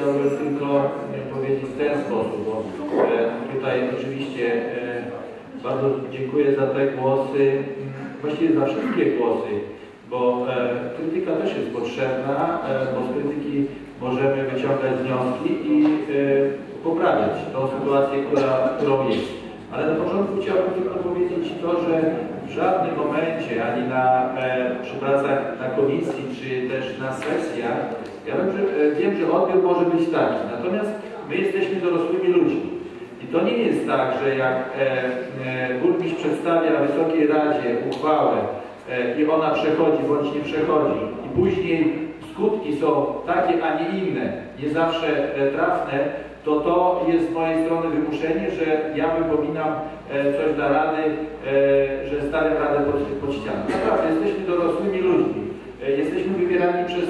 chciałbym tylko e, powiedzieć w ten sposób, bo e, tutaj oczywiście e, bardzo dziękuję za te głosy, właściwie za wszystkie głosy, bo e, krytyka też jest potrzebna, bo z krytyki możemy wyciągać wnioski i poprawiać tą sytuację, która, którą jest. Ale na początku chciałbym tylko powiedzieć to, że w żadnym momencie, ani na, e, przy pracach na komisji, czy też na sesjach, ja wiem, że, e, wiem, że odbiór może być taki, natomiast my jesteśmy dorosłymi ludźmi. I to nie jest tak, że jak e, burmistrz przedstawia Wysokiej Radzie uchwałę i ona przechodzi bądź nie przechodzi i później skutki są takie, a nie inne, nie zawsze trafne, to to jest z mojej strony wymuszenie, że ja wypominam e, coś dla Rady, e, że stawiam Radę pod, pod ścianą. Naprawdę, jesteśmy dorosłymi ludźmi. E, Jesteśmy wybierani przez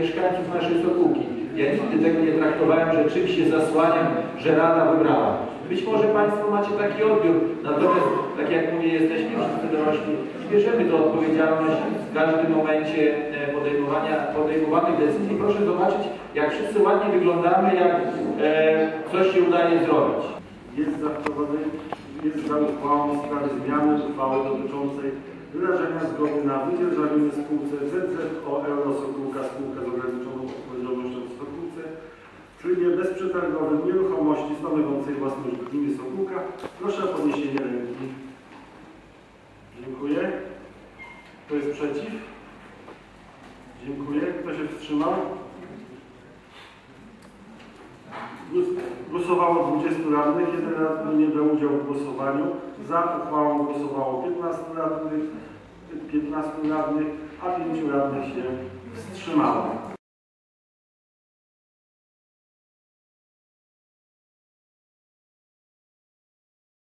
mieszkańców naszej Sokółki. Ja nigdy tego nie traktowałem, że czymś się zasłaniam, że Rada wybrała. Być może Państwo macie taki odbiór, natomiast tak jak mówię, jesteśmy wszyscy dorośli i bierzemy tę odpowiedzialność w każdym momencie podejmowania, podejmowanych decyzji. Proszę zobaczyć, jak wszyscy ładnie wyglądamy, jak e, coś się udaje zrobić. jest za jest za uchwałą w sprawie zmiany uchwały dotyczącej wyrażenia zgody na wydzierżawienie spółce ZZO Euro Sokółka Spółka z ograniczoną odpowiedzialnością w Sokółce w trybie bezprzetargowym nieruchomości stanowiącej własność gminy Sokółka. Proszę o podniesienie ręki. Dziękuję. Kto jest przeciw? Dziękuję. Kto się wstrzymał? Głosowało 20 radnych, jeden radny nie brał udziału w głosowaniu. Za uchwałą głosowało 15 radnych, 15 radnych, a 5 radnych się wstrzymało.